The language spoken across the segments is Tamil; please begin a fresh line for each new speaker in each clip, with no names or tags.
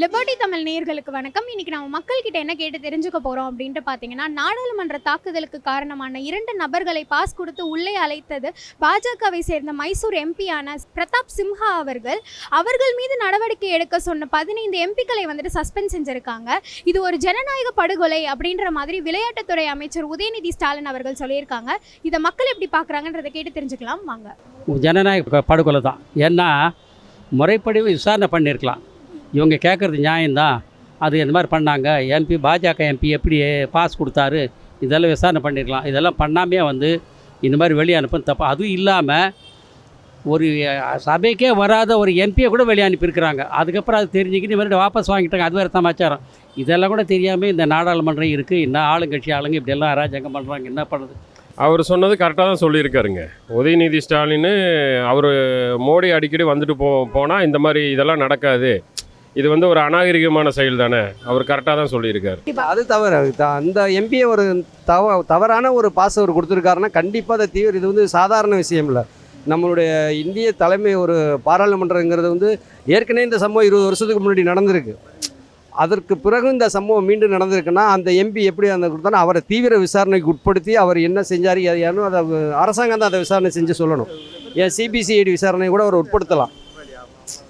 லிபர்டி தமிழ் நேயர்களுக்கு வணக்கம். இன்னைக்கு நம்ம மக்கள் கிட்ட என்ன கேட்டு தெரிஞ்சுக்க போறோம் அப்படின்ட்டு பார்த்தீங்கன்னா நாடாளுமன்ற தாக்குதலுக்கு காரணமான இரண்டு நபர்களை பாஸ் கொடுத்து உள்ளே அழைத்தது பாஜகவை சேர்ந்த மைசூர் எம்பியான பிரதாப் சிம்ஹா அவர்கள். அவர்கள் மீது நடவடிக்கை எடுக்க சொன்ன பதினைந்து எம்பிக்களை வந்துட்டு சஸ்பெண்ட் செஞ்சிருக்காங்க. இது ஒரு ஜனநாயக படுகொலை அப்படின்ற மாதிரி விளையாட்டுத்துறை அமைச்சர் உதயநிதி ஸ்டாலின் அவர்கள் சொல்லியிருக்காங்க. இதை மக்கள் எப்படி பார்க்குறாங்கன்றதை கேட்டு தெரிஞ்சுக்கலாம். வாங்க.
ஜனநாயக படுகொலை தான். ஏன்னா முறைப்படி விசாரணை பண்ணியிருக்கலாம். இவங்க கேட்குறது நியாயம்தான். அது இந்த மாதிரி பண்ணாங்க. எம்பி பாஜக எம்பி எப்படி பாஸ் கொடுத்தாரு? இதெல்லாம் விசாரணை பண்ணிடலாம் இதெல்லாம் பண்ணாமே வந்து இந்த மாதிரி வெளியே அனுப்புன்னு தப்பு. அதுவும் இல்லாமல் ஒரு சபைக்கே வராத ஒரு எம்பியை கூட வெளியே அனுப்பியிருக்கிறாங்க. அதுக்கப்புறம் அது தெரிஞ்சுக்கிட்டு மறுபடியும் வாபஸ் வாங்கிட்டாங்க அது வேறு சமாச்சாரம். இதெல்லாம் கூட தெரியாமல் இந்த நாடாளுமன்றம் இருக்குது இன்னும் ஆளுங்கட்சி ஆளுங்க இப்படியெல்லாம் அராஜகம் பண்ணுறாங்க என்ன பண்ணுறது
அவர் சொன்னது கரெக்டாக தான் சொல்லியிருக்காருங்க. உதயநிதி ஸ்டாலின் அவர் மோடி அடிக்கடி வந்துட்டு போ போனால் இந்த மாதிரி இதெல்லாம் நடக்காது. இது வந்து ஒரு அநாகரிகமான செயல் தானே? அவர் கரெக்டாக தான் சொல்லியிருக்காரு.
அது தவறு. த- அந்த எம்பியை ஒரு தவ தவறான ஒரு பாஸ் அவர் கொடுத்துருக்காருன்னா கண்டிப்பாக அதை தீவிர இது வந்து சாதாரண விஷயம் இல்லை. நம்மளுடைய இந்திய தலைமை ஒரு பாராளுமன்றங்கிறது வந்து ஏற்கனவே இந்த சம்பவம் இருபது வருஷத்துக்கு முன்னாடி நடந்திருக்கு. அதற்கு பிறகு இந்த சம்பவம் மீண்டும் நடந்திருக்குன்னா அந்த எம்பி எப்படி அந்த கொடுத்தாலும் அவரை தீவிர விசாரணைக்கு உட்படுத்தி அவர் என்ன செஞ்சார் யாரும் அதை அரசாங்கம் தான் அதை விசாரணை செஞ்சு சொல்லணும். ஏன் சிபிசிஐடி விசாரணை கூட அவர் உட்படுத்தலாம்.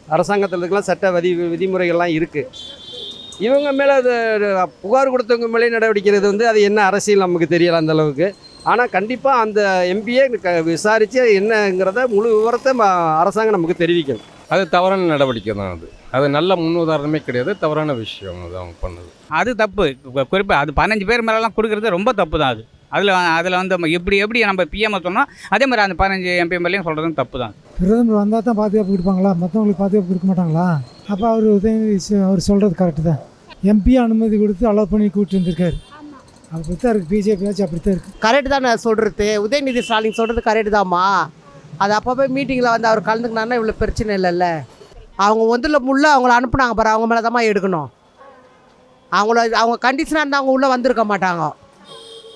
அரசாங்கத்தில் இருக்கலாம் சட்ட விதி விதிமுறைகள்லாம் இருக்குது இவங்க மேலே அது புகார் கொடுத்தவங்க மேலே நடவடிக்கை எடுக்கிறது வந்து அது என்ன அரசியல் நமக்கு தெரியல அந்த அளவுக்கு. ஆனால் கண்டிப்பாக அந்த எம்பியை விசாரித்து என்னங்கிறத முழு விவரத்தை அரசாங்கம் நமக்கு தெரிவிக்கணும்
அது தவறான நடவடிக்கை தான் அது. அது நல்ல முன்னுதாரணமே கிடையாது தவறான விஷயம் அது அவங்க பண்ணது.
அது தப்பு. குறிப்பாக அது பதினஞ்சு பேர் மேலெலாம் கொடுக்குறது ரொம்ப தப்பு தான் அது. அதில் அதில் வந்து நம்ம எப்படி எப்படி நம்ம பிஎம் சொன்னோம் அதே மாதிரி அந்த பதினஞ்சு எம்பி மேலேயும் சொல்கிறதும் தப்பு தான்
பிரதமர் வந்தால் தான் பாதுகாப்பு கொடுப்பாங்களா? மற்றவங்களுக்கு பாதுகாப்பு கொடுக்க மாட்டாங்களா? அப்போ அவர் உதயநிதி அவர் சொல்கிறது கரெக்டு தான். எம்பி அனுமதி கொடுத்து அலோவ் பண்ணி கூப்பிட்டு வந்திருக்காரு. அப்படி தான் இருக்குது பிஜேபி ஆச்சு அப்படி தான் இருக்குது
கரெக்டு தான் நான் சொல்கிறது உதயநிதி ஸ்டாலின் சொல்கிறது கரெக்டு தாம்மா. அது அப்பப்போ மீட்டிங்கில் வந்து அவர் கலந்துக்கினாருன்னா இவ்வளோ பிரச்சனை இல்லைல்ல. அவங்க வந்துல முள்ள அவங்கள அனுப்புனாங்க பாரு அவங்க மேலே தான் எடுக்கணும். அவங்கள அவங்க கண்டிஷனாக இருந்தால் அவங்க உள்ளே வந்திருக்க மாட்டாங்க.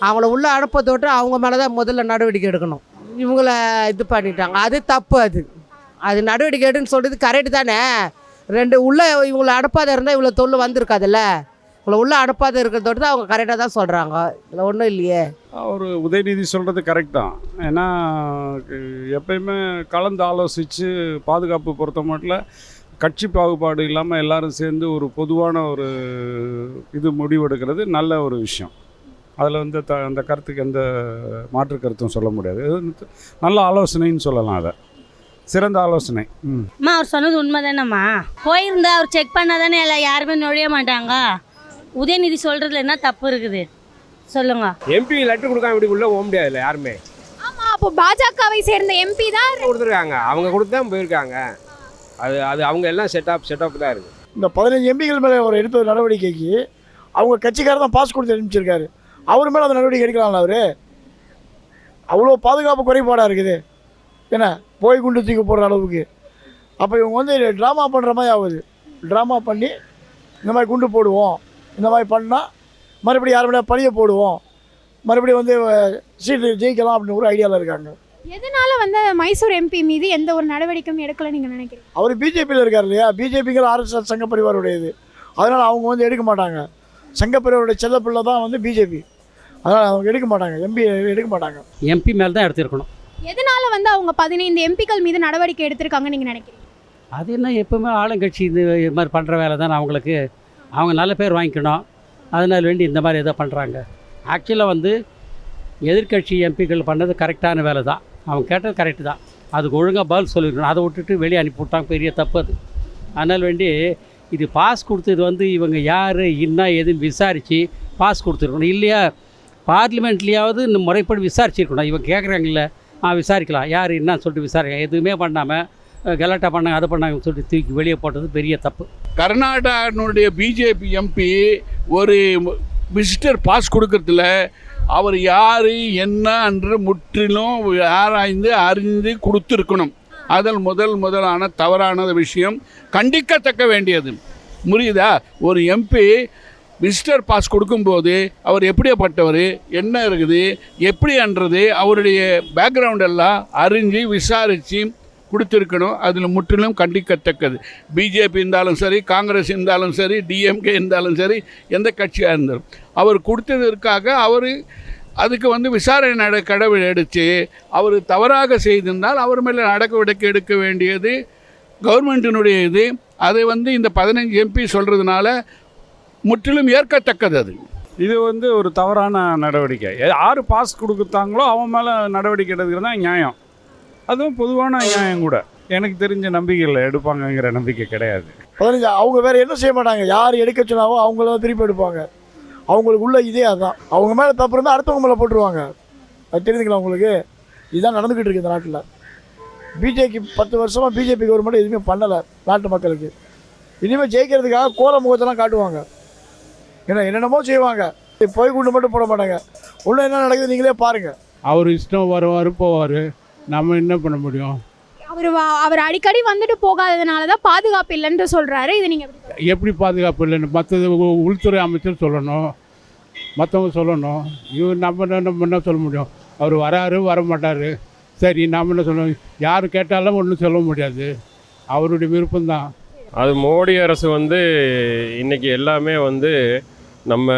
அவங்கள உள்ளே அனுப்பத்தோட்டு அவங்க மேலே தான் முதல்ல நடவடிக்கை எடுக்கணும். இவங்கள இது பண்ணிட்டாங்க. அது தப்பு அது. அது நடவடிக்கை எடுன்னு சொல்கிறது கரெக்டு தானே? ரெண்டு உள்ளே இவங்கள அனுப்பாத இருந்தால் இவ்வளோ தொல்லு வந்திருக்காதுல்ல? இவ்வளோ உள்ளே அனுப்பாத இருக்கிறதோட்டு தான் அவங்க கரெக்டாக தான் சொல்கிறாங்க இதில் ஒன்றும் இல்லையே.
அவர் உதயநிதி சொல்கிறது கரெக்ட் தான். ஏன்னா எப்பயுமே கலந்து ஆலோசித்து பாதுகாப்பு பொறுத்த மட்டும் கட்சி பாகுபாடு இல்லாமல் எல்லாரும் சேர்ந்து ஒரு பொதுவான ஒரு இது முடிவெடுக்கிறது நல்ல ஒரு விஷயம். அதில் வந்து த அந்த கருத்துக்கு எந்த மாற்று கருத்தும் சொல்ல முடியாது. நல்ல ஆலோசனைன்னு சொல்லலாம் அதை. சிறந்த ஆலோசனை. ம்.
அம்மா அவர் சொன்னது உண்மை தானேம்மா போயிருந்தா அவர் செக் பண்ணால் தானே எல்லாம் யாருமே நுழைய மாட்டாங்க. உதயநிதி சொல்கிறதுல என்ன தப்பு இருக்குது? சொல்லுங்க.
எம்பி லெட்டர் கொடுக்காம இப்படி உள்ளே போக முடியாதுல்ல யாருமே.
ஆமாம் அப்போ பாஜகவை சேர்ந்த எம்பி தான்
கொடுத்துருக்காங்க. அவங்க கொடுத்து தான் போயிருக்காங்க. அது அது அவங்க எல்லாம் செட்டப் செட்டப் தான் இருக்குது
இந்த பதினஞ்சு எம்பிகள் மேலே அவர் எடுத்த நடவடிக்கைக்கு அவங்க கட்சிக்காரர் தான் பாஸ் கொடுத்து அனுப்பிச்சிருக்காரு. அவர் மேலே அந்த நடவடிக்கை எடுக்கலாம்ல அவர்? அவ்வளோ பாதுகாப்பு குறைபாடாக இருக்குது. என்ன? போய் குண்டு தூக்கி போடுற அளவுக்கு. அப்போ இவங்க வந்து ட்ராமா பண்ணுற மாதிரி ஆகுது. ட்ராமா பண்ணி இந்த மாதிரி குண்டு போடுவோம். இந்த மாதிரி பண்ணால் மறுபடியும் யார் மேலே பழிய போடுவோம். மறுபடியும் வந்து சீட்டு ஜெயிக்கலாம் அப்படின்னு ஒரு ஐடியாவில் இருக்காங்க.
எதனால வந்து மைசூர் எம்பி மீது எந்த ஒரு நடவடிக்கையும் எடுக்கல நீங்க நினைக்கிறீங்க?
அவர் பிஜேபியில் இருக்கார் இல்லையா? பிஜேபிங்கிற ஆர்எஸ்எஸ் சங்க பரிவாருடையது. அதனால் அவங்க வந்து எடுக்க மாட்டாங்க. சங்க பரிவாருடைய செல்லப்பிள்ளை தான் வந்து பிஜேபி அதனால் அவங்க எடுக்க மாட்டாங்க எம்பி எடுக்க மாட்டாங்க.
எம்பி மேலே தான் எடுத்திருக்கணும்.
எதனால வந்து அவங்க பதினைந்து எம்பிக்கள் மீது நடவடிக்கை எடுத்திருக்காங்க நீங்க நினைக்கிறீங்க?
அது என்ன எப்பவுமே ஆளுங்கட்சி இது இது மாதிரி பண்ணுற வேலை தானே அவங்களுக்கு. அவங்க நல்ல பேர் வாங்கிக்கணும். அதனால் வேண்டி இந்த மாதிரி ஏதோ பண்ணுறாங்க ஆக்சுவலாக வந்து எதிர்க்கட்சி எம்பிக்கள் பண்ணது கரெக்டான வேலை தான். அவங்க கேட்டது கரெக்டு தான். அதுக்கு ஒழுங்காக பதில் சொல்லிருக்கணும். அதை விட்டுட்டு வெளியே அனுப்பி விட்டாங்க. பெரிய தப்பு அது. அதனால் வேண்டி இது பாஸ் கொடுத்தது வந்து இவங்க யார் என்ன ஏதுன்னு விசாரித்து பாஸ் கொடுத்துருக்கணும். இல்லையா பார்லிமெண்ட்லேயாவது இந்த முறைப்படி விசாரிச்சிருக்கணும். இவன் கேட்குறாங்கல்ல ஆ விசாரிக்கலாம். யார் என்னன்னு சொல்லிட்டு விசாரிக்க எதுவுமே பண்ணாமல் கலாட்டா பண்ணாங்க அதை பண்ணாங்கன்னு சொல்லிட்டு தூக்கி வெளியே போட்டது பெரிய தப்பு.
கர்நாடகனுடைய பிஜேபி எம்பி ஒரு விசிட்டர் பாஸ் கொடுக்கறதுல அவர் யார் என்ன என்று முற்றிலும் ஆராய்ந்து அறிந்து கொடுத்துருக்கணும். அதில் முதல் முதலான தவறான விஷயம் கண்டிக்கத்தக்க வேண்டியது. புரியுதா? ஒரு எம்பி விசிட்டர் பாஸ் கொடுக்கும்போது அவர் எப்படியாப்பட்டவர் என்ன இருக்குது எப்படின்றது அவருடைய பேக்ரவுண்ட் எல்லாம் அறிஞ்சு விசாரித்து
கொடுத்துருக்கணும். அதில் முற்றிலும் கண்டிக்கத்தக்கது. பிஜேபி இருந்தாலும் சரி காங்கிரஸ் இருந்தாலும் சரி டிஎம்கே இருந்தாலும் சரி எந்த கட்சியாக இருந்தாலும். அவர் கொடுத்ததற்காக அவர் அதுக்கு வந்து விசாரணை நட கடவுள் எடுத்து அவர் தவறாக செய்திருந்தால் அவர் மேலே நடவடிக்கை எடுக்க வேண்டியது கவர்மெண்ட்டினுடைய இது அதை வந்து இந்த பதினஞ்சு எம்பி சொல்கிறதுனால முற்றிலும் ஏற்கத்தக்கது அது.
இது வந்து ஒரு தவறான நடவடிக்கை. யார் பாஸ் கொடுத்தாங்களோ அவன் மேலே நடவடிக்கை எடுக்கிறது தான் நியாயம். அதுவும் பொதுவான நியாயம் கூட. எனக்கு தெரிஞ்ச நம்பிக்கையில் எடுப்பாங்கங்கிற நம்பிக்கை கிடையாது.
பதினஞ்சு அவங்க வேறு என்ன செய்ய மாட்டாங்க? யார் எடுக்க சொன்னாவோ அவங்கள தான் திருப்பி எடுப்பாங்க. அவங்களுக்கு உள்ள இதே அதுதான் அவங்க மேலே தப்பு இருந்தால் அடுத்தவங்க மேலே போட்டுருவாங்க. அது தெரியுதுங்களா உங்களுக்கு? இதுதான் நடந்துக்கிட்டு இருக்கு இந்த நாட்டில். பிஜேபி பத்து வருஷமாக பிஜேபி கவர்மெண்ட் எதுவுமே பண்ணலை நாட்டு மக்களுக்கு. இனிமேல் ஜெயிக்கிறதுக்காக கோல முகத்தெல்லாம் காட்டுவாங்க. ஏன்னா என்னென்னமோ செய்வாங்க. போய் குண்டு மட்டும் போட மாட்டாங்க. உள்ள என்ன நடக்குது நீங்களே பாருங்கள்
அவர் இஷ்டம் வருவார் போவார். நம்ம என்ன பண்ண முடியும்?
அவர் வா- அவர் அடிக்கடி வந்துட்டு போகாததுனால தான் பாதுகாப்பு இல்லைன்னு சொல்றாரு. இது நீங்க எப்படி
பாதுகாப்பு இல்லைன்னு? மற்றது உள்துறை அமைச்சர் சொல்லணும். மற்றவங்க சொல்லணும். இவர் நம்ம என்ன- நம்ம என்ன சொல்ல முடியும்? அவர் வராரு வர மாட்டார் சரி நாம் என்ன சொல்லணும்? யார் கேட்டாலும் ஒன்றும் சொல்ல முடியாது. அவருடைய விருப்பம்தான்.
அது மோடி அரசு வந்து இன்னைக்கு எல்லாமே வந்து நம்ம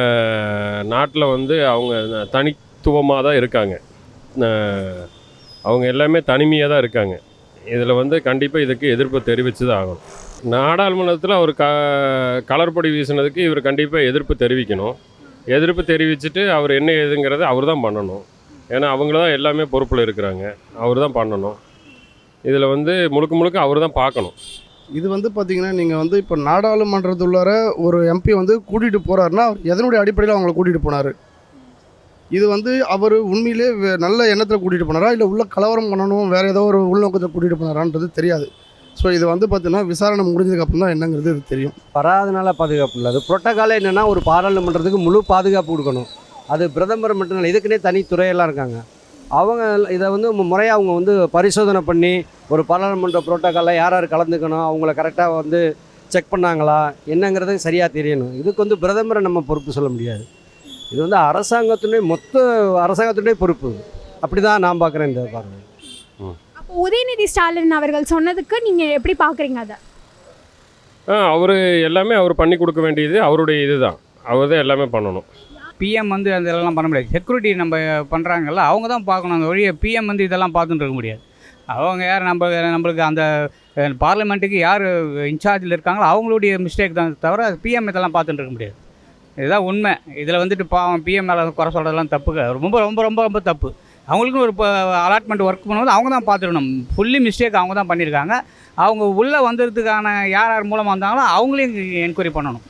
நாட்டில் வந்து அவங்க தனித்துவமாக தான் இருக்காங்க அவங்க எல்லாமே தனிமையாக தான் இருக்காங்க. இதில் வந்து கண்டிப்பாக இதுக்கு எதிர்ப்பு தெரிவித்து தான் ஆகணும். நாடாளுமன்றத்தில் அவர் க கலர்பொடி வீசினதுக்கு இவர் கண்டிப்பாக எதிர்ப்பு தெரிவிக்கணும். எதிர்ப்பு தெரிவிச்சுட்டு அவர் என்ன ஏதுங்கிறத அவர் தான் பண்ணணும். ஏன்னா அவங்கள தான் எல்லாமே பொறுப்பில் இருக்கிறாங்க. அவர் தான் பண்ணணும். இதில் வந்து முழுக்க முழுக்க அவர் தான் பார்க்கணும்.
இது வந்து பார்த்தீங்கன்னா நீங்கள் வந்து இப்போ நாடாளுமன்றத்துள்ளார ஒரு எம்பி வந்து கூட்டிகிட்டு போகிறாருன்னா எதனுடைய அடிப்படையில் அவங்கள கூட்டிகிட்டு போனார்? இது வந்து அவர் உண்மையிலே நல்ல எண்ணத்தில் கூட்டிகிட்டு போனாரா? இல்லை உள்ள கலவரம் பண்ணணும் வேறு ஏதோ ஒரு உள்நோக்கத்தை கூட்டிகிட்டு போனாரான்றது தெரியாது. ஸோ இது வந்து பார்த்தீங்கன்னா விசாரணை முடிஞ்சதுக்கப்புறம் தான் என்னங்கிறது இது தெரியும்.
வராதனால பாதுகாப்பு இல்லை அது புரோட்டோக்காலே என்னென்னா ஒரு பாராளுமன்றத்துக்கு முழு பாதுகாப்பு கொடுக்கணும். அது பிரதமர் மட்டும் இல்லை இதுக்குன்னே தனி துறையெல்லாம் இருக்காங்க. அவங்க இதை வந்து முறையாக அவங்க வந்து பரிசோதனை பண்ணி ஒரு பாராளுமன்ற புரோட்டோக்காலில் யார் யார் கலந்துக்கணும் அவங்கள கரெக்டாக வந்து செக் பண்ணாங்களா என்னங்கிறது சரியாக தெரியணும். இதுக்கு வந்து பிரதமரை நம்ம பொறுப்பு சொல்ல முடியாது. இது வந்து அரசாங்கத்துடைய மொத்த அரசாங்கத்துடைய பொறுப்பு. அப்படி தான் நான் பார்க்குறேன் இந்த பார்க்குறேன்
அப்போ உதயநிதி ஸ்டாலின் அவர்கள் சொன்னதுக்கு நீங்க எப்படி பாக்குறீங்க அதை?
அவர் எல்லாமே அவர் பண்ணி கொடுக்க வேண்டியது அவருடைய இதுதான். அவர் தான் எல்லாமே பண்ணணும்.
பிஎம் வந்து அந்த இதெல்லாம் பண்ண முடியாது. செக்யூரிட்டி நம்ம பண்ணுறாங்கல்ல அவங்க தான் பார்க்கணும். அந்த வழியை பிஎம் வந்து இதெல்லாம் பார்த்துட்டு இருக்க முடியாது. அவங்க யார்? நம்ம நம்மளுக்கு அந்த பார்லிமெண்ட்டுக்கு யார் இன்சார்ஜில் இருக்காங்களோ அவங்களுடைய மிஸ்டேக் தான் தவிர பிஎம் இதெல்லாம் பார்த்துட்டு இருக்க முடியாது. இதுதான் உண்மை. இதில் வந்துட்டு பாவம் பிஎம் மேலே குறை சொல்கிறதெல்லாம் தப்பு. ரொம்ப ரொம்ப ரொம்ப ரொம்ப தப்பு. அவங்களுக்கும் ஒரு இப்போ அலாட்மெண்ட் ஒர்க் பண்ணும்போது அவங்க தான் பார்த்துக்கணும். ஃபுல்லி மிஸ்டேக் அவங்க தான் பண்ணியிருக்காங்க. அவங்க உள்ளே வந்ததுக்கான யார் யார் மூலமாக வந்தாங்களோ அவங்களையும் என்கொயரி பண்ணணும்.